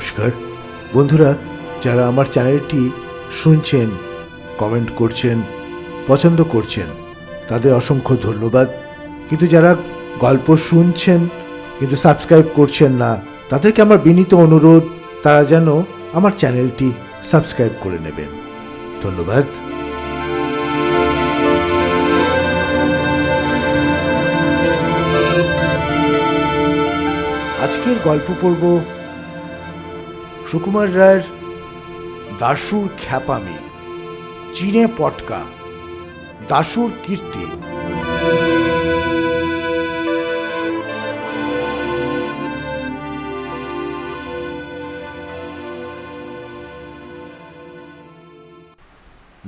নমস্কার। বন্ধুরা, যারা আমার চ্যানেলটি শুনছেন, কমেন্ট করছেন, পছন্দ করছেন, তাদের অসংখ্য ধন্যবাদ। কিন্তু যারা গল্প শুনছেন, কিন্তু সাবস্ক্রাইব করছেন না, তাদেরকে আমার বিনীত অনুরোধ, তারা যেন আমার চ্যানেলটি সাবস্ক্রাইব করে নেবেন। ধন্যবাদ। আজকের গল্প পড়ব সুকুমার রায়ের দাসুর খ্যাপামি, চীনে পটকা দাসুর কীর্তি।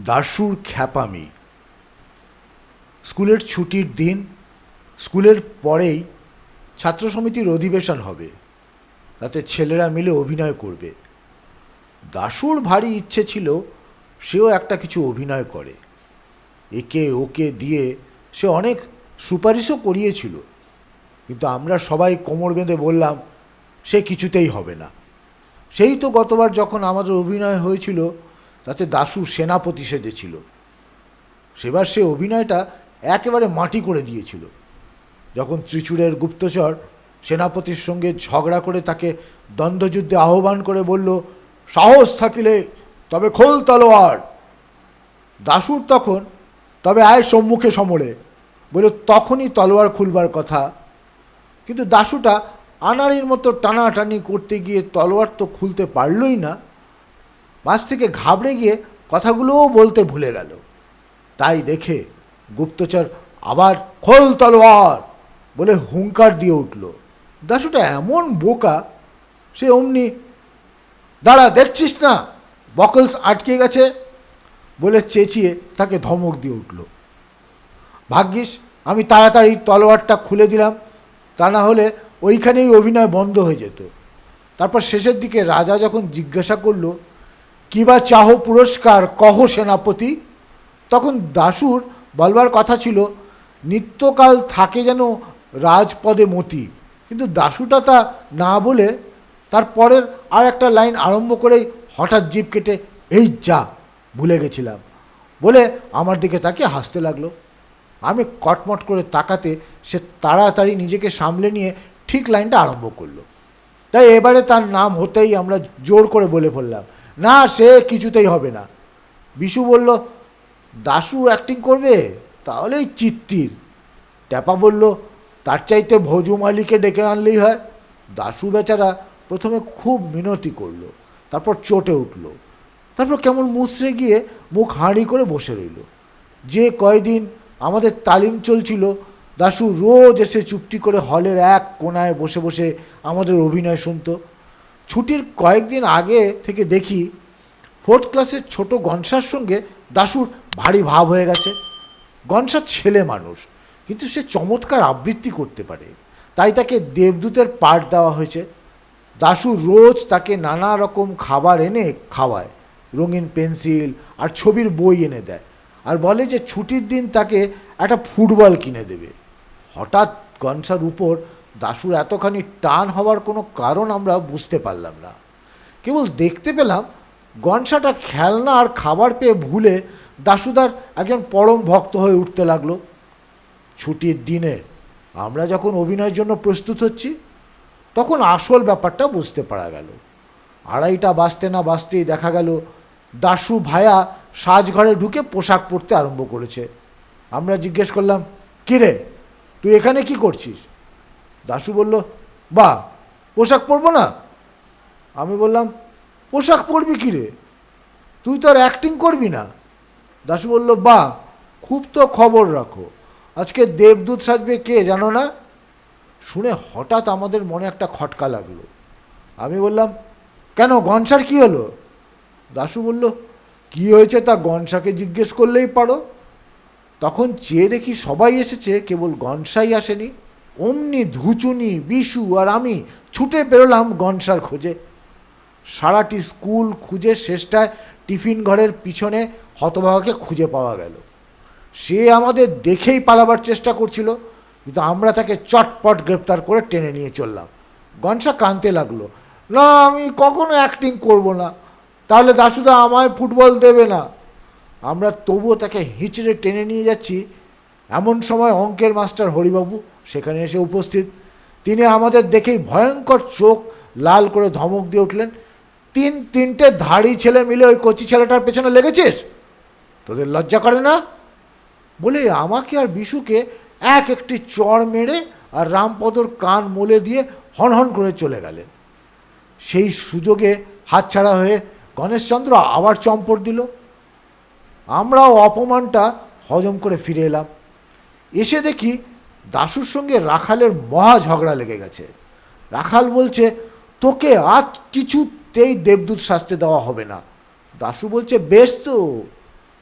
দাসুর খ্যাপামি, স্কুলের ছুটির দিন, স্কুলের পরেই ছাত্র সমিতির অধিবেশন হবে। তাতে ছেলেরা মিলে অভিনয় করবে। দাসুর ভারী ইচ্ছে ছিল সেও একটা কিছু অভিনয় করে। একে ওকে দিয়ে সে অনেক সুপারিশও করিয়েছিল। কিন্তু আমরা সবাই কোমর বেঁধে বললাম, সে কিছুতেই হবে না। সেই তো গতবার যখন আমাদের অভিনয় হয়েছিল, তাতে দাসু সেনাপতি সেজেছিল। সেবার সে অভিনয়টা একেবারে মাটি করে দিয়েছিল। যখন ত্রিচুরের গুপ্তচর সেনাপতির সঙ্গে ঝগড়া করে তাকে দ্বন্দ্বযুদ্ধে আহ্বান করে বলল, সাহস থাকিলে তবে খোল তলোয়ার। দাসুর তখন, তবে আয় সম্মুখে সমরে বলে তখনই তলোয়ার খুলবার কথা। কিন্তু দাসুটা আনাড়ির মতো টানাটানি করতে গিয়ে তলোয়ার তো খুলতে পারলই না। মাঝ থেকে ঘাবড়ে গিয়ে কথাগুলোও বলতে ভুলে গেল। তাই দেখে গুপ্তচর আবার, খোল তলোয়ার! বলে হুঙ্কার দিয়ে উঠল। দাসুটা এমন বোকা, সে অমনি, দাঁড়া, দেখছিস না? বকলস আটকে গেছে বলে চেঁচিয়ে তাকে ধমক দিয়ে উঠল। ভাগ্যিস, আমি তাড়াতাড়ি তলোয়ারটা খুলে দিলাম, তা না হলে ওইখানেই অভিনয় বন্ধ হয়ে যেত। তারপর শেষের দিকে রাজা যখন জিজ্ঞাসা করল, কী বা চাহ পুরস্কার, কহ সেনাপতি? তখন দাসুর বলবার কথা ছিল, নিত্যকাল থাকে যেন রাজপদে মতি। কিন্তু দাসুটা তা না বলে তার পরের আর একটা লাইন আরম্ভ করেই হঠাৎ জিভ কেটে, এই যা, ভুলে গেছিলাম। বলে আমার দিকে তাকে হাসতে লাগল। আমি কটমট করে তাকাতে সে তাড়াতাড়ি নিজেকে সামলে নিয়ে ঠিক লাইনটা আরম্ভ করল। তাই এবারে তার নাম হতেই আমরা জোর করে বলে ফেললাম, না, সে কিছুতেই হবে না। বিশু বলল, দাশু অ্যাক্টিং করবে? তাহলেই চিত্তির। ট্যাপা বলল তার চাইতে ভোজু মালিকে ডেকে আনলেই হয়। দাশু বেচারা প্রথমে খুব মিনতি করল, তারপর চটে উঠল, তারপর কেমন মুচড়ে গিয়ে মুখ হাঁড়ি করে বসে রইল। যে কয়দিন আমাদের তালিম চলছিল, দাশু রোজ এসে চুপটি করে হলের এক কোনায় বসে বসে আমাদের অভিনয় শুনত। ছুটির কয়েকদিন আগে থেকে দেখি, ফোর্থ ক্লাসের ছোট গনসার সঙ্গে দাশুর ভারী ভাব হয়ে গেছে। গনসা ছেলে মানুষ কিন্তু সে চমৎকার আবৃত্তি করতে পারে। তাই তাকে দেবদূতের পাঠ দেওয়া হয়েছে। দাশু রোজ তাকে নানা রকম খাবার এনে খাওয়ায়। রঙিন পেন্সিল আর ছবির বই এনে দেয়। আর বলে যে ছুটির দিন তাকে একটা ফুটবল কিনে দেবে। হঠাৎ গনসার উপর দাশুর এতখানি টান হওয়ার কোনো কারণ আমরা বুঝতে পারলাম না। কেবল দেখতে পেলাম গনসাটা খেলনা আর খাবার পেয়ে ভুলে দাশুদার একজন পরম ভক্ত হয়ে উঠতে লাগল। ছুটির দিনে আমরা যখন অভিনয়ের জন্য প্রস্তুত হচ্ছি, তখন আসল ব্যাপারটা বুঝতে পারা গেল। আড়াইটা বাজতে না বাজতেই দেখা গেল, দাশু ভায়া সাজঘরে ঢুকে পোশাক পরতে আরম্ভ করেছে। আমরা জিজ্ঞেস করলাম, কী রে, তুই এখানে কি করছিস? দাশু বলল, বা, পোশাক পরবো না? আমি বললাম, পোশাক পরবি কী রে? তুই তো আর অ্যাক্টিং করবি না। দাশু বলল, বা, খুব তো খবর রাখো। আজকে দেবদূত সাজবে কে জানো না? শুনে হঠাৎ আমাদের মনে একটা খটকা লাগল। আমি বললাম, কেন গনসার কি হলো? দাশু বলল, কি হয়েছে তা গনসাকে জিজ্ঞেস করলেই পারো। তখন চেয়ে দেখি সবাই এসেছে, কেবল গনসাই আসেনি। অমনি ধুচুনি, বিশু আর আমি ছুটে বেরোলাম গনসার খোঁজে। সারাটি স্কুল খুঁজে শেষটায় টিফিন ঘরের পিছনে হতভাগাকে খুঁজে পাওয়া গেল। সে আমাদের দেখেই পালাবার চেষ্টা করছিল, কিন্তু আমরা তাকে চটপট গ্রেপ্তার করে টেনে নিয়ে চললাম। গনসা কানতে লাগল, না, আমি কখনো অ্যাক্টিং করব না, তাহলে দাশুদা আমায় ফুটবল দেবে না। আমরা তবুও তাকে হিচড়ে টেনে নিয়ে যাচ্ছি। এমন সময় অঙ্কের মাস্টার হরিবাবু সেখানে এসে উপস্থিত। তিনি আমাদের দেখেই ভয়ঙ্কর চোখ লাল করে ধমক দিয়ে উঠলেন, তিন তিনটে ধাড়ি ছেলে মিলে ওই কচি ছেলেটার পেছনে লেগেছিস? তোদের লজ্জা করে না? বলে আমাকে আর বিশুকে এক একটি চড় মেরে আর রামপদর কান মোলে দিয়ে হনহন করে চলে গেলেন। সেই সুযোগে হাতছাড়া হয়ে গণেশচন্দ্র আবার চম্পট দিল। আমরাও অপমানটা হজম করে ফিরে এলাম। এসে দেখি দাশুর সঙ্গে রাখালের মহা ঝগড়া লেগে গেছে। রাখাল বলছে, তোকে আজ কিছুতেই দেবদূত সাজতে দেওয়া হবে না। দাশু বলছে, বেশ তো,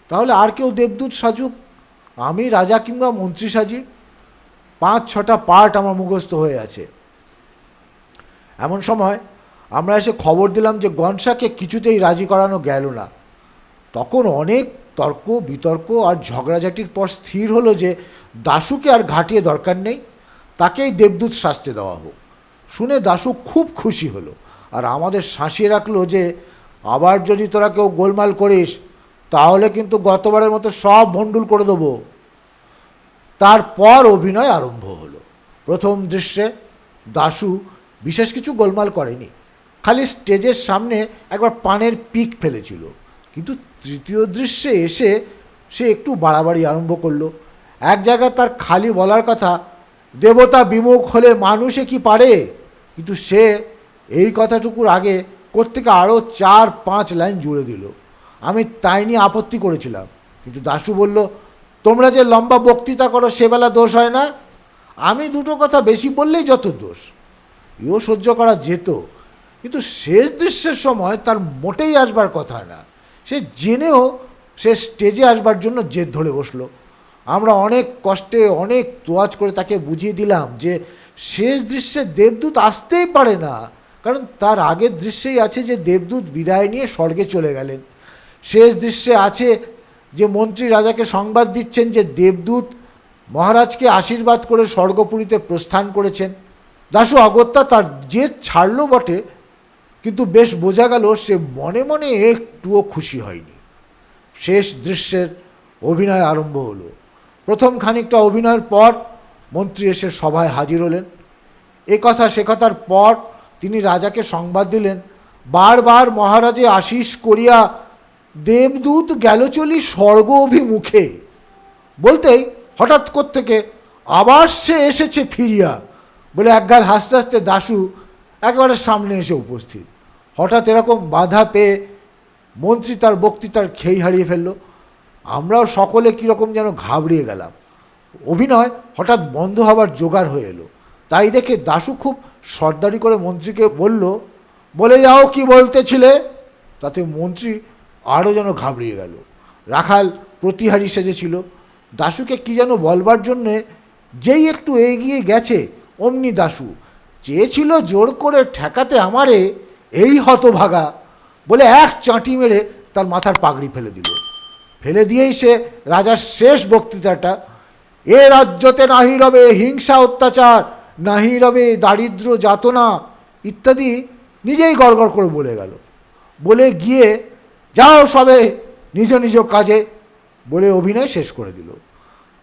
তাহলে আর কেউ দেবদূত সাজুক। আমি রাজা কিংবা মন্ত্রী সাজি, পাঁচ, ছটা পার্ট আমার মুখস্থ হয়ে আছে। এমন সময় আমরা এসে খবর দিলাম যে গনসাকে কিছুতেই রাজি করানো গেল না। তখন অনেক তর্ক, বিতর্ক আর ঝগড়াঝাটির পর স্থির হলো যে দাশুকে আর ঘাটিয়ে দরকার নেই, তাকেই দেবদূত শাস্তি দেওয়া হোক। শুনে দাশু খুব খুশি হলো আর আমাদের শাঁসিয়ে রাখল যে, আবার যদি তোরা কেউ গোলমাল করিস, তাহলে কিন্তু গতবারের মতো সব ভণ্ডুল করে দেবো। তারপর অভিনয় আরম্ভ হলো। প্রথম দৃশ্যে দাশু বিশেষ কিছু গোলমাল করেনি। খালি স্টেজের সামনে একবার পানের পিক ফেলেছিল। কিন্তু তৃতীয় দৃশ্যে এসে সে একটু বাড়াবাড়ি আরম্ভ করল। এক জায়গায় তার খালি বলার কথা, দেবতা বিমুখ হলে মানুষে কি পারে? কিন্তু সে এই কথাটুকুর আগে কোত্থেকে আরও চার পাঁচ লাইন জুড়ে দিল। আমি তাই নিয়ে আপত্তি করেছিলাম। কিন্তু দাশু বলল তোমরা যে লম্বা বক্তৃতা করো, সেবেলা দোষ হয় না। আমি দুটো কথা বেশি বললেই যত দোষ। ইও সহ্য করা যেত। কিন্তু শেষ দৃশ্যের সময় তার মোটেই আসবার কথা না। সে জেনেও সে স্টেজে আসবার জন্য জেদ ধরে বসল। আমরা অনেক কষ্টে, অনেক তোয়াজ করে তাকে বুঝিয়ে দিলাম যে শেষ দৃশ্যে দেবদূত আসতেই পারে না। কারণ তার আগের দৃশ্যেই আছে যে দেবদূত বিদায় নিয়ে স্বর্গে চলে গেলেন। শেষ দৃশ্যে আছে যে মন্ত্রী রাজাকে সংবাদ দিচ্ছেন যে দেবদূত মহারাজকে আশীর্বাদ করে স্বর্গপুরীতে প্রস্থান করেছেন। দাশু অগত্যা তার যে ছাড়লো বটে, কিন্তু বেশ বোঝা গেল সে মনে মনে একটুও খুশি হয়নি। শেষ দৃশ্যের অভিনয় আরম্ভ হলো। প্রথম খানিকটা অভিনয়ের পর মন্ত্রী এসে সভায় হাজির হলেন। এ কথা সে কথার পর তিনি রাজাকে সংবাদ দিলেন, বারবার মহারাজে আশিস করিয়া দেবদূত গেল চলি স্বর্গ অভিমুখে। বলতেই হঠাৎ থেকে আবার সে এসেছে ফিরিয়া বলে একগাল হাসতে হাসতে দাশু একেবারে সামনে এসে উপস্থিত। হঠাৎ এরকম বাধা পেয়ে মন্ত্রী তার বক্তৃতার খেই হারিয়ে ফেলল। আমরাও সকলে কীরকম যেন ঘাবড়িয়ে গেলাম। অভিনয় হঠাৎ বন্ধ হবার জোগাড় হয়ে এলো। তাই দেখে দাশু খুব সর্দারি করে মন্ত্রীকে বলল, বলে যাও কি বলতেছিলে তাতে মন্ত্রী আরও যেন ঘাবড়িয়ে গেল। রাখাল প্রতিহারী সেজেছিল। দাশুকে কি যেন বলবার জন্যে যেই একটু এগিয়ে গেছে, অমনি দাশু, চেয়েছিল জোর করে ঠেকাতে আমারে এই হতভাগা বলে এক চাঁটি মেরে তার মাথার পাগড়ি ফেলে দিল। ফেলে দিয়েই সে রাজার শেষ বক্তৃতাটা, এ রাজ্যতে নাহি রবে হিংসা, অত্যাচার, নাহি রবে দারিদ্র, যাতনা, ইত্যাদি নিজেই গড়গড় করে বলে গেল। বলে গিয়ে যাও সবে নিজ নিজ কাজে বলে অভিনয় শেষ করে দিল।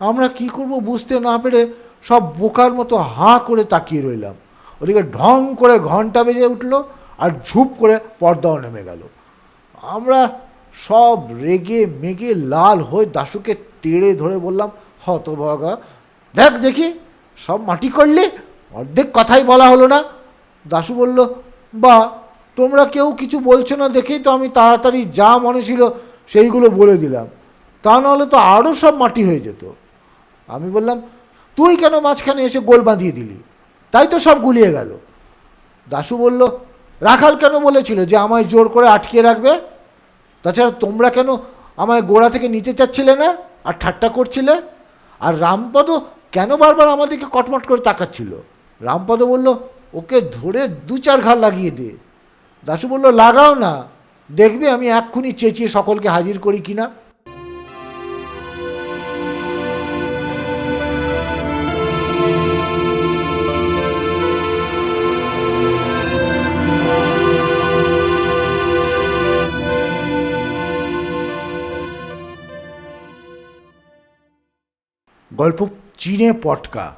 আমরা কি করব বুঝতে না পেরে সব বোকার মতো হাঁ করে তাকিয়ে রইলাম। ওদিকে ঢং করে ঘণ্টা বেজে উঠল আর ঝুপ করে পর্দাও নেমে গেল। আমরা সব রেগে মেগে লাল হয়ে দাশুকে তেড়ে ধরে বললাম, হতভাগা, দেখ দেখি, সব মাটি করলে? অর্ধেক কথাই বলা হলো না। দাশু বলল, বা তোমরা কেউ কিছু বলছো না দেখেই তো আমি তাড়াতাড়ি যা মনে ছিল সেইগুলো বলে দিলাম। তা নাহলে তো আরও সব মাটি হয়ে যেত। আমি বললাম, তুই কেন মাঝখানে এসে গোল বাঁধিয়ে দিলি? তাই তো সব গুলিয়ে গেল। দাশু বলল, রাখাল কেন বলেছিল যে আমায় জোর করে আটকে রাখবে? তাছাড়া তোমরা কেন আমায় গোড়া থেকে নিচে চাচ্ছিলে না আর ঠাট্টা করছিলে? আর রামপদ কেন বারবার আমাদেরকে কটমট করে তাকাচ্ছিল? রামপদ বলল, ওকে ধরে দু চার ঘাট লাগিয়ে দে। দাশু বলল, লাগাও না। দেখবে আমি এক্ষুনি চেঁচিয়ে সকলকে হাজির করি কিনা। গল্প, চীনে পটকা।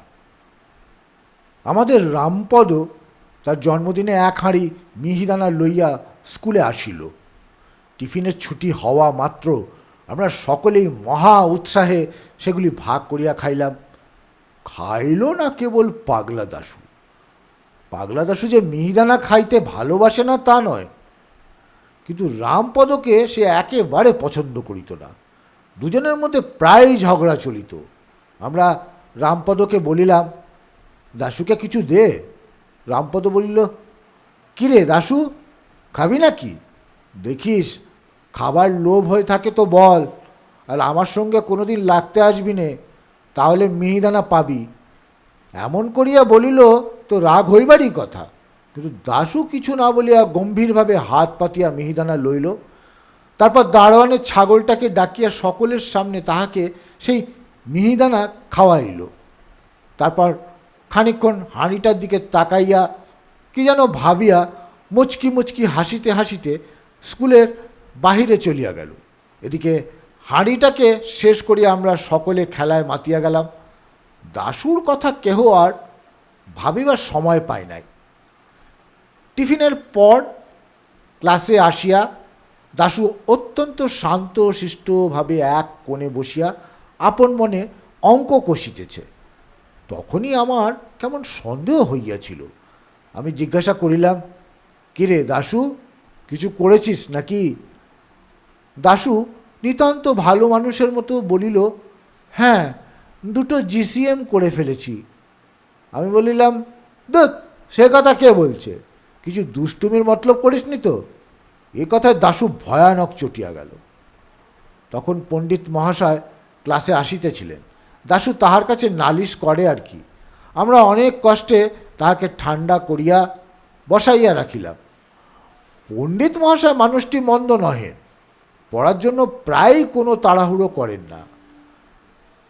আমাদের রামপদ তার জন্মদিনে এক হাঁড়ি মিহিদানা লইয়া স্কুলে আসিল। টিফিনের ছুটি হওয়া মাত্র আমরা সকলেই মহা উৎসাহে সেগুলি ভাগ করিয়া খাইলাম। খাইল না কেবল পাগলা দাশু। পাগলা দাশু যে মিহিদানা খাইতে ভালোবাসে না তা নয়, কিন্তু রামপদকে সে একেবারে পছন্দ করিত না। দুজনের মধ্যে প্রায়ই ঝগড়া চলিত। আমরা রামপদকে বলিলাম, দাশুকে কিছু দে। রামপদ বলিল কী রে দাশু খাবি নাকি? দেখিস, খাবার লোভ হয়ে থাকে তো বল, আর আমার সঙ্গে কোনোদিন লাগতে আসবি নে, তাহলে মিহিদানা পাবি। এমন করিয়া বলিল, তো রাগ হইবারই কথা। কিন্তু দাশু কিছু না বলিয়া গম্ভীরভাবে হাত পাতিয়া মিহিদানা লইল। তারপর দারোয়ানের ছাগলটাকে ডাকিয়া সকলের সামনে তাহাকে সেই মিহিদানা খাওয়াইল। তারপর খানিকক্ষণ হাঁড়িটার দিকে তাকাইয়া কি যেন ভাবিয়া মুচকি মুচকি হাসিতে হাসিতে স্কুলের বাহিরে চলিয়া গেল। এদিকে হাঁড়িটাকে শেষ করিয়া আমরা সকলে খেলায় মাতিয়া গেলাম। দাশুর কথা কেহ আর ভাবিবার সময় পায় নাই। টিফিনের পর ক্লাসে আসিয়া দাশু অত্যন্ত শান্ত, শিষ্টভাবে এক কোণে বসিয়া আপন মনে অঙ্ক কষিতেছে। তখনই আমার কেমন সন্দেহ হইয়াছিল। আমি জিজ্ঞাসা করিলাম, কিরে দাশু, কিছু করেছিস নাকি? দাশু, নিতান্ত ভালো মানুষের মতো বলিল হ্যাঁ দুটো জিসিএম করে ফেলেছি। আমি বলিলাম, দূত, সে কথা কে বলছে? কিছু দুষ্টুমির মতলব করিসনি তো? এ কথায় দাশু ভয়ানক চটিয়া গেল। তখন পণ্ডিত মহাশয় ক্লাসে আসিতেছিলেন। দাশু তাহার কাছে নালিশ করে আর কি। আমরা অনেক কষ্টে তাহাকে ঠান্ডা করিয়া বসাইয়া রাখিলাম। পণ্ডিত মহাশয় মানুষটি মন্দ নহেন, পড়ার জন্য প্রায়ই কোনো তাড়াহুড়ো করেন না।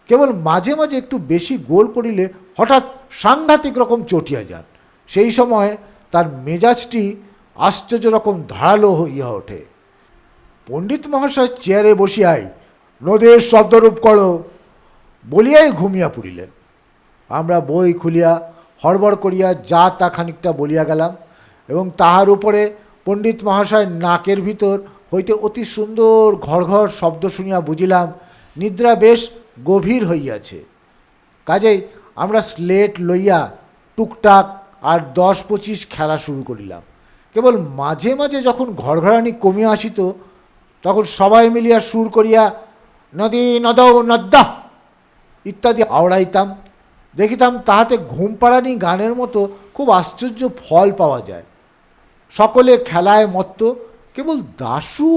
কেবল মাঝে মাঝে একটু বেশি গোল করিলে হঠাৎ সাংঘাতিক রকম চটিয়া যান। সেই সময় তার মেজাজটি আশ্চর্য রকম ধারালো হইয়া ওঠে। পণ্ডিত মহাশয় চেয়ারে বসিয়াই, নদীর শব্দরূপ করো। বলিয়াই ঘুমিয়া পড়িলেন। আমরা বই খুলিয়া হড়বড় করিয়া যা তা খানিকটা বলিয়া গেলাম এবং তাহার উপরে পণ্ডিত মহাশয় নাকের ভিতর হইতে অতি সুন্দর ঘর ঘর শব্দ শুনিয়া বুঝিলাম, নিদ্রা বেশ গভীর হইয়াছে। কাজেই আমরা স্লেট লইয়া টুকটাক আর দশ পঁচিশ খেলা শুরু করিলাম। কেবল মাঝে মাঝে যখন ঘরঘরানি কমিয়া আসিত, তখন সবাই মিলিয়া সুর করিয়া, নদী নদ নদ্দা ইত্যাদি আওড়াইতাম। দেখিতাম তাহাতে ঘুম পাড়ানি গানের মতো খুব আশ্চর্য ফল পাওয়া যায়। সকলে খেলায় মত্ত, কেবল দাশু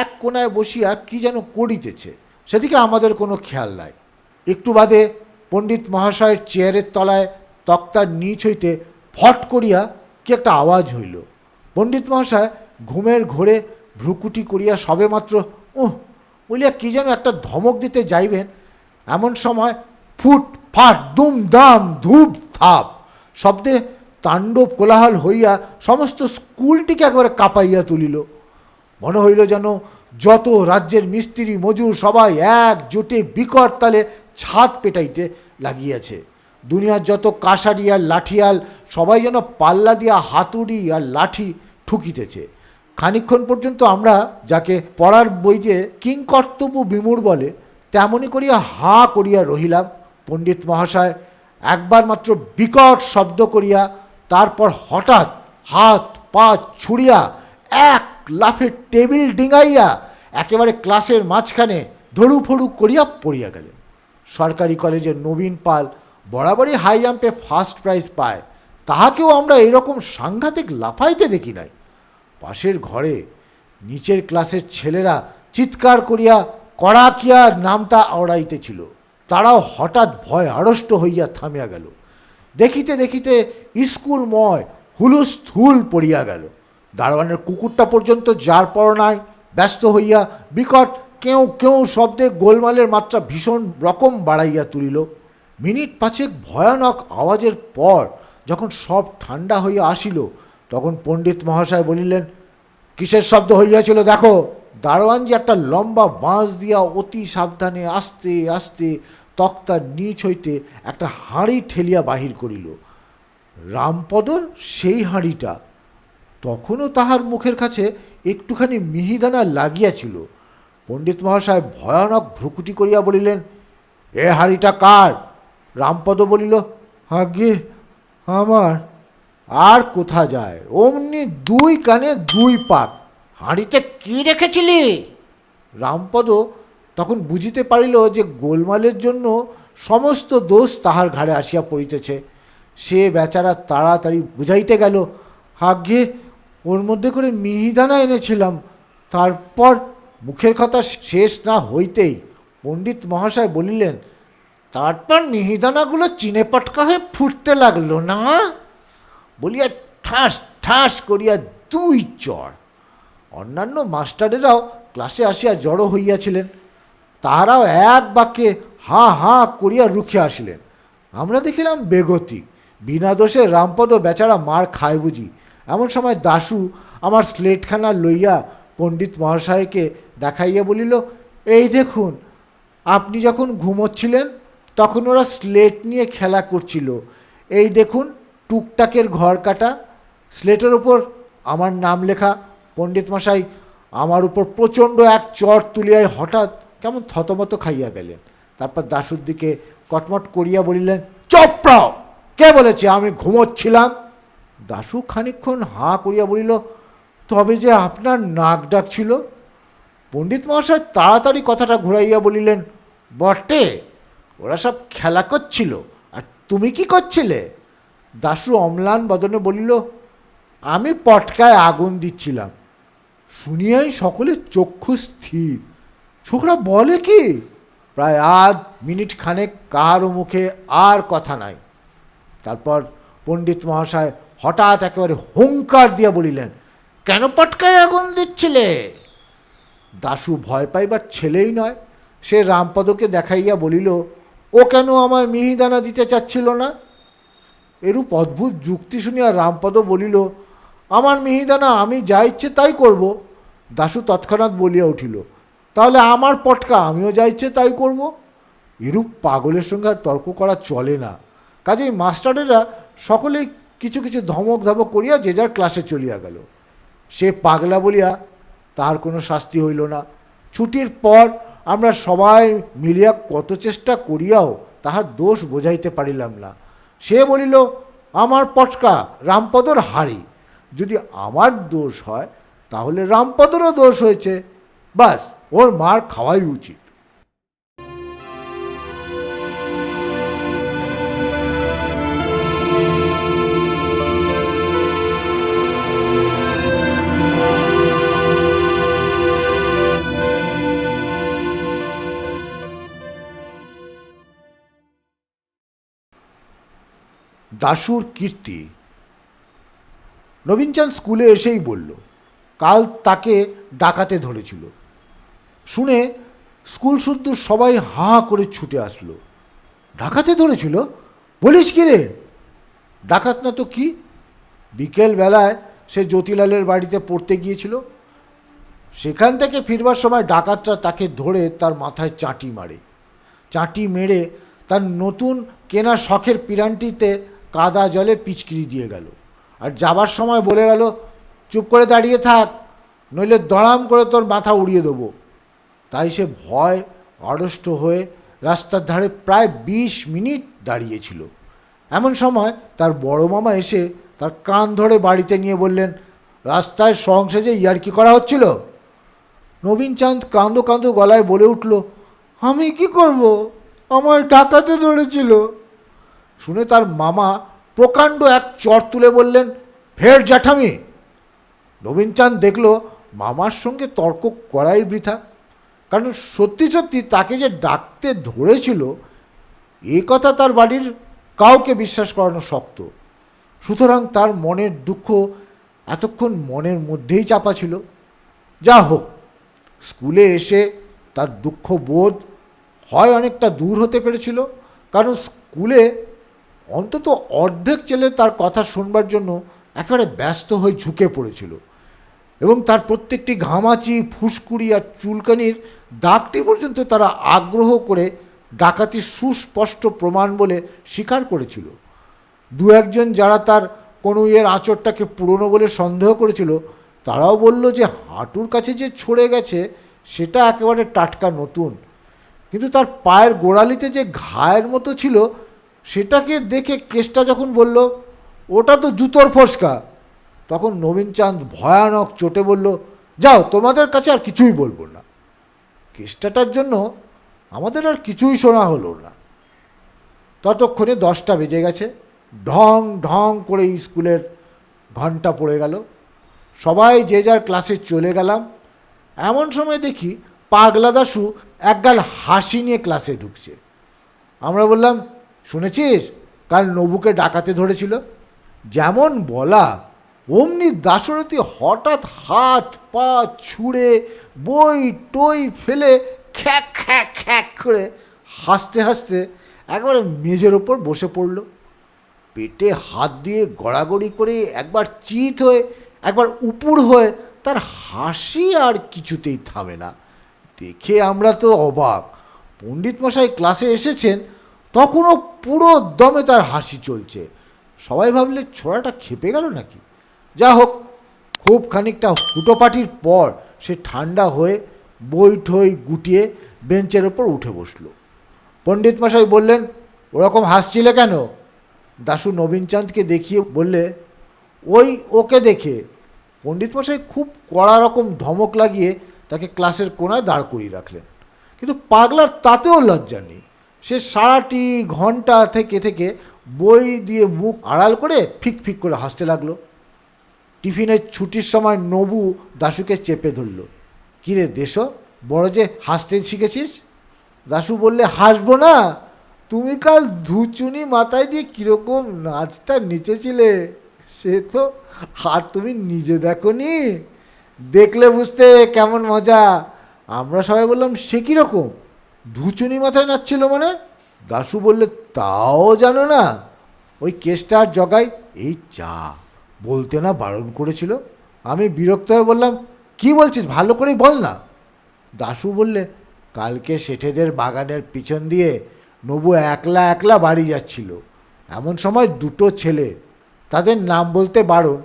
এক কোনায় বসিয়া কি যেন করিতেছে, সেদিকে আমাদের কোনো খেয়াল নাই। একটু বাদে পণ্ডিত মহাশয়ের চেয়ারের তলায় তক্তার নিচ হইতে ফট করিয়া কি একটা আওয়াজ হইল। পণ্ডিত মহাশয় ঘুমের ঘোরে ভ্রুকুটি করিয়া সবেমাত্র উহ, বলিয়া কি যেন একটা ধমক দিতে যাইবেন এমন সময় ফুট, ফাট, দুম, দাম, ধূপ, থাপ শব্দে তাণ্ডব কোলাহল হইয়া সমস্ত স্কুলটিকে একবারে কাঁপাইয়া তুলিল। মনে হইল যেন যত রাজ্যের মিস্ত্রি, মজুর সবাই একজোটে বিকট তালে ছাদ পেটাইতে লাগিয়াছে। দুনিয়ার যত কাসারি আর লাঠিয়াল সবাই যেন পাল্লা দিয়া হাতুড়ি আর লাঠি ঠুকিতেছে। খানিক্ষণ পর্যন্ত আমরা, যাকে পড়ার বইতে কিংকর্তব্য বিমূর বলে তেমনি করিয়া হা করিয়া রহিলাম। পণ্ডিত মহাশয়, একবার মাত্র বিকট শব্দ করিয়া তারপর হঠাৎ হাত পা ছুড়িয়া এক লাফে টেবিল ডিঙাইয়া একেবারে ক্লাসের মাঝখানে ধড়ু ফড়ু করিয়া পড়িয়া গেলেন। সরকারি কলেজের নবীন পাল বরাবরই হাই জাম্পে ফার্স্ট প্রাইজ পায়। তাহাকেও আমরা এরকম সাংঘাতিক লাফাইতে দেখি নাই। পাশের ঘরে নিচের ক্লাসের ছেলেরা চিৎকার করিয়া কড়াকিয়া নামতা আওড়াইতেছিল তারাও হঠাৎ ভয় আড়ষ্ট হইয়া থামিয়া গেল। দেখিতে দেখিতে স্কুলময় হুলুস্থুল পড়িয়া গেল। দারোয়ানের কুকুরটা পর্যন্ত যার পরনায় ব্যস্ত হইয়া বিকট কেউ কেউ শব্দে গোলমালের মাত্রা ভীষণ রকম বাড়াইয়া তুলিল। মিনিট পাঁচেক ভয়ানক আওয়াজের পর যখন সব ঠান্ডা হইয়া আসিল, তখন পণ্ডিত মহাশয় বলিলেন, কিসের শব্দ হইয়াছিল দেখো। দারোয়ান যে একটা লম্বা বাঁশ দিয়া অতি সাবধানে আস্তে আস্তে তক্তার নিচ হইতে একটা হাঁড়ি ঠেলিয়া বাহির করিল। রামপদর সেই হাঁড়িটা। তখনও তাহার মুখের কাছে একটুখানি মিহিদানা লাগিয়াছিল। পণ্ডিত মহাশয় ভয়ানক ভ্রুকুটি করিয়া বলিলেন, এ হাঁড়িটা কার? রামপদ বলিল, আগে আমার। আর কোথা যায়? অমনি দুই কানে দুই পাক হাঁড়িতে কি রেখেছিলি? রামপদ তখন বুঝিতে পারিল যে গোলমালের জন্য সমস্ত দোষ তাহার ঘাড়ে আসিয়া পড়িতেছে। সে বেচারা তাড়াতাড়ি বুঝাইতে গেল আগে ওর মধ্যে করে মিহিদানা এনেছিলাম, তারপর মুখের কথা শেষ না হইতেই পণ্ডিত মহাশয় বলিলেন, তারপর মিহিদানাগুলো চিনে পটকা হয়ে ফুটতে লাগল না? বলিয়া ঠাস ঠাস করিয়া দুই চড় অন্যান্য মাস্টারেরাও ক্লাসে আসিয়া জড়ো হইয়াছিলেন। তাহারাও এক বাক্যে হাঁ হাঁ করিয়া রুখে আসিলেন। আমরা দেখিলাম বেগতিক বিনা দোষে রামপদ বেচারা মার খায় বুঝি। এমন সময় দাশু আমার স্লেটখানা লইয়া পণ্ডিত মহাশয়কে দেখাইয়া বলিল, এই দেখুন, আপনি যখন ঘুমোচ্ছিলেন, তখন ওরা স্লেট নিয়ে খেলা করছিল। এই দেখুন, টুকটাকের ঘর কাটা, স্লেটের ওপর আমার নাম লেখা পণ্ডিত মশাই আমার উপর প্রচণ্ড এক চর তুলিয়ায় হঠাৎ কেমন থতমত খাইয়া গেলেন। তারপর দাশুর দিকে কটমট করিয়া বলিলেন চপ্রাও কে বলেছে আমি ঘুমোচ্ছিলাম? দাশু খানিকক্ষণ হাঁ করিয়া বলিল, তবে যে আপনার নাক ডাকছিল পণ্ডিত মহাশয় তাড়াতাড়ি কথাটা ঘুরাইয়া বলিলেন, বটে, ওরা সব খেলা করছিল, আর তুমি কি করছিলে? দাশু অম্লান বদনে বলিল, আমি পটকায় আগুন দিচ্ছিলাম শুনিয়াই সকলে চক্ষু স্থির। ছোকরা বলে কি? প্রায় আধ মিনিট খানেক কাহারও মুখে আর কথা নাই। তারপর পণ্ডিত মহাশয় হঠাৎ একেবারে হুঙ্কার দিয়া বলিলেন, কেন পটকায় আগুন দিচ্ছিলে? দাশু ভয় পাইবার ছেলেই নয়, সে রামপদকে দেখাইয়া বলিল, ও কেন আমায় মিহিদানা দিতে চাচ্ছিল না? এরূপ অদ্ভুত যুক্তি শুনিয়া রামপদ বলিল আমার মিহিদানা, আমি যা ইচ্ছে তাই করব। দাশু তৎক্ষণাৎ বলিয়া উঠিল, তাহলে আমার পটকা, আমিও যা ইচ্ছে তাই করব? এরূপ পাগলের সঙ্গে আর তর্ক করা চলে না। কাজেই মাস্টারেরা সকলেই কিছু কিছু ধমক ধমক করিয়া যে যার ক্লাসে চলিয়া গেল। সে পাগলা বলিয়া তার কোনো শাস্তি হইল না। ছুটির পর আমরা সবাই মিলিয়া কত চেষ্টা করিয়াও তাহার দোষ বোঝাইতে পারিলাম না। সে বলিল, আমার পটকা, রামপদর হাড়ি। যদি আমার দোষ হয়, তাহলে রামপদরও দোষ হয়েছে। বাস, ওর মার খাওয়াই উচিত। দাশুর কীর্তি নবীনচাঁদ স্কুলে এসেই বলল, কাল তাকে ডাকাতে ধরেছিল। শুনে স্কুল শুদ্ধ সবাই হাঁ করে ছুটে আসলো। ডাকাতে ধরেছিল? বলিস কি রে? ডাকাত না তো কি? বিকেল বেলায় সে জ্যোতিলালের বাড়িতে পড়তে গিয়েছিল। সেখান থেকে ফিরবার সময় ডাকাতরা তাকে ধরে তার মাথায় চাটি মারে। চাটি মেরে তার নতুন কেনা শখের পিরানটিতে কাদা জলে পিচকিরি দিয়ে গেল। আর যাবার সময় বলে গেল, চুপ করে দাঁড়িয়ে থাক, নইলে দড়াম করে তোর মাথা উড়িয়ে দেবো। তাই সে ভয় অরষ্ট হয়ে রাস্তার ধারে প্রায় বিশ মিনিট দাঁড়িয়েছিল। এমন সময় তার বড় মামা এসে তার কান ধরে বাড়িতে নিয়ে বললেন, রাস্তায় সংসেজে ইয়ার্কি করা হচ্ছিল? নবীনচাঁদ কাঁদো কাঁদো গলায় বলে উঠল, আমি কি করব? আমার ডাকাতে ধরেছিল। শুনে তার মামা প্রকাণ্ড এক চর তুলে বললেন, ফের জ্যাঠামি। নবীনচাঁদ দেখল মামার সঙ্গে তর্ক করাই বৃথা। কারণ সত্যি সত্যি তাকে যে ডাকতে ধরেছিল, এ কথা তার বাড়ির কাউকে বিশ্বাস করানো শক্ত। সুতরাং তার মনের দুঃখ এতক্ষণ মনের মধ্যেই চাপা ছিল। যা হোক, স্কুলে এসে তার দুঃখ বোধ হয় অনেকটা দূর হতে পেরেছিল। কারণ স্কুলে অন্তত অর্ধেক ছেলে তার কথা শুনবার জন্য একেবারে ব্যস্ত হয়ে ঝুঁকে পড়েছিল। এবং তার প্রত্যেকটি ঘামাচি, ফুসকুড়ি আর চুলকানির দাগটি পর্যন্ত তারা আগ্রহ করে ডাকাতির সুস্পষ্ট প্রমাণ বলে স্বীকার করেছিল। দু একজন যারা তার কোনো ইয়ের আঁচড়টাকে পুরনো বলে সন্দেহ করেছিল, তারাও বলল যে হাঁটুর কাছে যে ছড়ে গেছে, সেটা একেবারে টাটকা নতুন। কিন্তু তার পায়ের গোড়ালিতে যে ঘায়ের মতো ছিল সেটাকে দেখে কেসটা যখন বলল, ওটা তো জুতোর ফসকা। তখন নবীনচাঁদ ভয়ানক চোটে বলল, যাও, তোমাদের কাছে আর কিছুই বলব না। কেসটাটার জন্য আমাদের আর কিছুই শোনা হলো না। ততক্ষণে দশটা বেজে গেছে। ঢং ঢং করে স্কুলের ঘণ্টা পড়ে গেল। সবাই যে যার ক্লাসে চলে গেলাম। এমন সময় দেখি পাগলা দাশু একগাল হাসি নিয়ে ক্লাসে ঢুকছে। আমরা বললাম শুনেছিস? কাল নবুকে ডাকাতে ধরেছিল। যেমন বলা, অমনি দাশরথী হঠাৎ হাত পা ছুঁড়ে বই টই ফেলে খ্যাক খ্যাক খ্যাক করে হাসতে হাসতে একবারে মেজের ওপর বসে পড়ল। পেটে হাত দিয়ে গড়াগড়ি করে একবার চিত হয়ে, একবার উপুর হয়ে তার হাসি আর কিছুতেই থামে না। দেখে আমরা তো অবাক। পণ্ডিত মশাই ক্লাসে এসেছেন তখনও পুরো দমে তার হাসি চলছে। সবাই ভাবলে ছোড়াটা খেপে গেল নাকি? যা হোক, খুব খানিকটা হুটোপাটির পর সে ঠান্ডা হয়ে বই ঠই গুটিয়ে বেঞ্চের ওপর উঠে বসল। পণ্ডিত মশাই বললেন, ওরকম হাসছিলে কেন? দাশু নবীনচাঁদকে দেখিয়ে বললে, ওই ওকে দেখে। পণ্ডিত মশাই খুব কড়া রকম ধমক লাগিয়ে তাকে ক্লাসের কোনায় দাঁড় করিয়ে রাখলেন। কিন্তু পাগলার তাতেও লজ্জা নেই। সে সারাটি ঘণ্টা থেকে থেকে বই দিয়ে মুখ আড়াল করে ফিক ফিক করে হাসতে লাগল। টিফিনের ছুটির সময় নবু দাশুকে চেপে ধরল। কিরে দেশ, বড় যে হাসতে শিখেছিস? দাশু বললে, হাসবো না। তুমি কাল ধুচুনি মাথায় দিয়ে কীরকম নাচটা নেচেছিলে? সে তো আর তুমি নিজে দেখনি। দেখলে বুঝতে কেমন মজা। আমরা সবাই বললাম, সে কীরকম? ধুচুনি মাথায় নাচছিল মানে? দাশু বললে, তাও জানো না, ওই কেসটা আর জগায় এই চা। বলতে না বারণ করেছিল। আমি বিরক্ত হয়ে বললাম, কি বলছিস? ভালো করেই বল না। দাশু বললে, কালকে শেঠেদের বাগানের পিছন দিয়ে নবু একলা একলা বাড়ি যাচ্ছিল। এমন সময় দুটো ছেলে, তাদের নাম বলতে বারণ,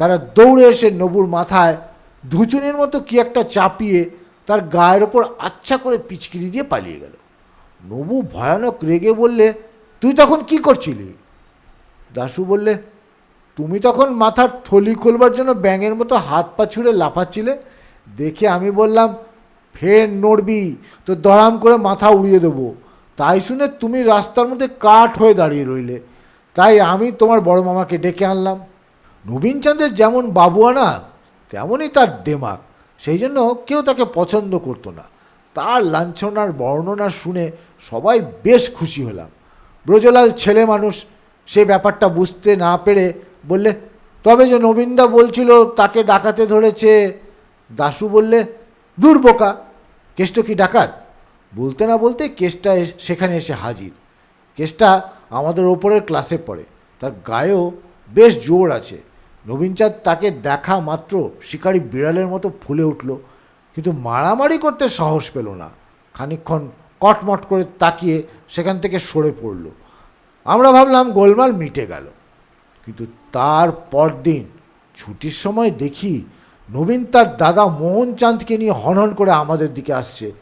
তারা দৌড়ে এসে নবুর মাথায় ধুচুনির মতো কি একটা চাপিয়ে তার গায়ের ওপর আচ্ছা করে পিচকিরি দিয়ে পালিয়ে গেল। নবু ভয়ানক রেগে বললে, তুই তখন কি করছিলি? দাশু বললে, তুমি তখন মাথার থলি খুলবার জন্য ব্যাঙের মতো হাত পা ছুঁড়ে লাফাচ্ছিলে? দেখে আমি বললাম, ফের নড়বি, তো দড়াম করে মাথা উড়িয়ে দেবো। তাই শুনে তুমি রাস্তার মধ্যে কাঠ হয়ে দাঁড়িয়ে রইলে। তাই আমি তোমার বড় মামাকে ডেকে আনলাম। নবীনচন্দ্রের যেমন বাবুয়ানা, তেমনই তার দেমাক। সেই জন্য কেউ তাকে পছন্দ করতো না। তার লাঞ্ছনার বর্ণনা শুনে সবাই বেশ খুশি হলাম। ব্রজলাল ছেলে মানুষ, সে ব্যাপারটা বুঝতে না পেরে বললে, তবে যে নবীনদা বলছিল তাকে ডাকাতে ধরেছে? দাশু বললে, দূর বোকা, কেষ্ট কি ডাকাত? বলতে না বলতে কেসটা সেখানে এসে হাজির। কেসটা আমাদের ওপরের ক্লাসে পড়ে। তার গায়েও বেশ জোর আছে। নবীনচাঁদ তাকে দেখা মাত্র শিকারী বিড়ালের মতো ফুলে উঠল, কিন্তু মারামারি করতে সাহস পেল না। খানিকক্ষণ কটমট করে তাকিয়ে সেখান থেকে সরে পড়ল। আমরা ভাবলাম গোলমাল মিটে গেল। কিন্তু তার পরদিন ছুটির সময় দেখি নবীন তার দাদা মোহনচাঁদকে নিয়ে হনহন করে আমাদের দিকে আসছে।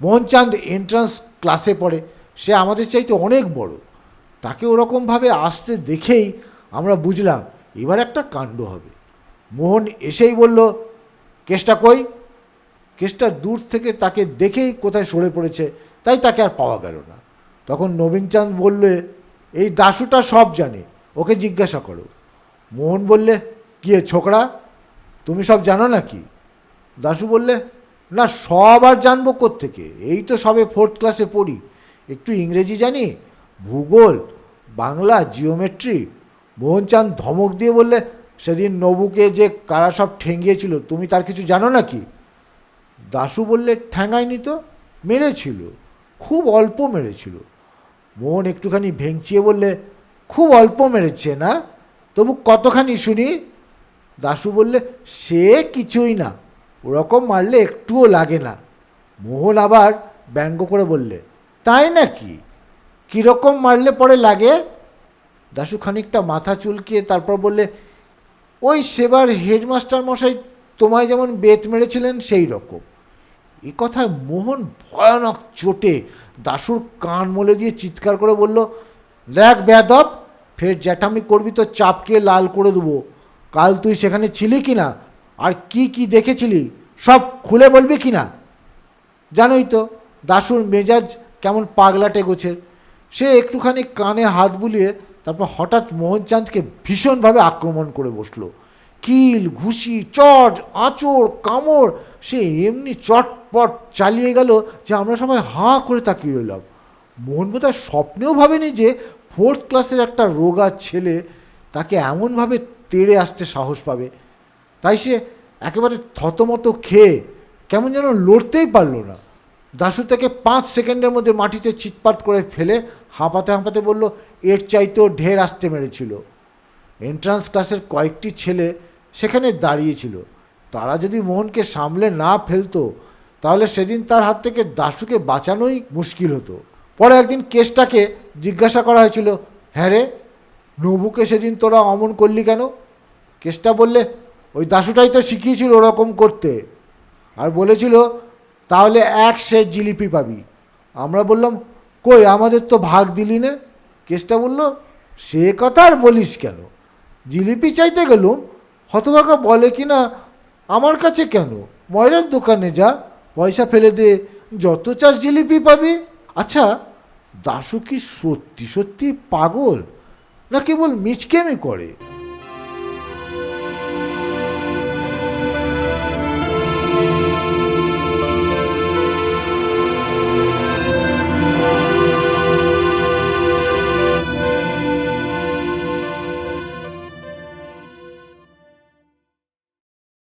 মোহনচাঁদ এন্ট্রান্স ক্লাসে পড়ে, সে আমাদের চাইতে অনেক বড়। তাকে ওরকমভাবে আসতে দেখেই আমরা বুঝলাম এবার একটা কাণ্ড হবে। মোহন এসেই বলল, কেসটা কই? কেসটা দূর থেকে তাকে দেখেই কোথায় সরে পড়েছে, তাই তাকে আর পাওয়া গেল না। তখন নবীনচাঁদ বললে, এই দাশুটা সব জানে, ওকে জিজ্ঞাসা করো। মোহন বললে কিয়ে ছোকরা? তুমি সব জানো নাকি? দাশু বললে, না, সব আর জানব থেকে এই তো সবে ফোর্থ ক্লাসে পড়ি। একটু ইংরেজি জানি? ভূগোল, বাংলা জিওমেট্রি মোহনচাঁদ ধমক দিয়ে বললে, সেদিন নবুকে যে কারা সব ঠেঙ্গিয়েছিল, তুমি তার কিছু জানো নাকি? দাশু বললে ঠ্যাঙায়নি তো, মেরেছিল, খুব অল্প মেরেছিল। মোহন একটুখানি ভেঙচিয়ে বললে, খুব অল্প মেরেছে না? তবু কতখানি শুনি? দাশু বললে, সে কিছুই না, ওরকম মারলে একটুও লাগে না। মোহন আবার ব্যঙ্গ করে বললে, তাই নাকি? কীরকম মারলে পরে লাগে? দাশু খানিকটা মাথা চুলকিয়ে তারপর বললে, ওই সেবার হেডমাস্টার মশাই তোমায় যেমন বেত মেরেছিলেন সেই রকম। এ কথায় মোহন ভয়ানক চোটে দাশুর কান মলে দিয়ে চিৎকার করে বলল, দেখ বেয়াদব, ফের জ্যাঠামি করবি তো চাপকে লাল করে দেবো। কাল তুই সেখানে ছিলি কি না? আর কি কি দেখেছিলি? সব খুলে বলবি কি না? জানোই তো, দাশুর মেজাজ কেমন পাগলাটে গোছের। সে একটুখানি কানে হাত বুলিয়ে তারপর হঠাৎ মোহনচাঁদকে ভীষণভাবে আক্রমণ করে বসল। কিল, ঘুষি, চট, আঁচড়, কামড়, সে এমনি চটপট চালিয়ে গেল যে আমরা সবাই হাঁ করে তাকিয়ে রইলাম। মোহন বোধহয় স্বপ্নেও ভাবেনি যে ফোর্থ ক্লাসের একটা রোগা ছেলে তাকে এমনভাবে তেড়ে আসতে সাহস পাবে। তাই সে একেবারে থতমত খেয়ে কেমন যেন লড়তেই পারল না। দাশু তাকে পাঁচ সেকেন্ডের মধ্যে মাটিতে চিৎপাট করে ফেলে হাঁপাতে হাঁপাতে বলল এর চাইতেও ঢের আসতে মেরেছিল। এন্ট্রান্স ক্লাসের কয়েকটি ছেলে সেখানে দাঁড়িয়েছিল। তারা যদি মোহনকে সামলে না ফেলতো, তাহলে সেদিন তার হাত থেকে দাশুকে বাঁচানোই মুশকিল হতো। পরে একদিন কেসটাকে জিজ্ঞাসা করা হয়েছিল হ্যাঁ রে, নবুকে সেদিন তোরা অমন করলি কেন? কেসটা বললে, ওই দাশুটাই তো শিখিয়েছিল ওরকম করতে। আর বলেছিল, তাহলে এক সেট জিলিপি পাবি। আমরা বললাম, কই, আমাদের তো ভাগ দিলি না? কেসটা বলল, সে কথা আর বলিস কেন? জিলিপি চাইতে গেলুম, হতভাগা বলে কি না আমার কাছে কেন? ময়রার দোকানে যা, পয়সা ফেলে দে, যত চাষ জিলিপি পাবি। আচ্ছা দাশু কি সত্যি সত্যি পাগল? না কেবল মিচকেমি করে?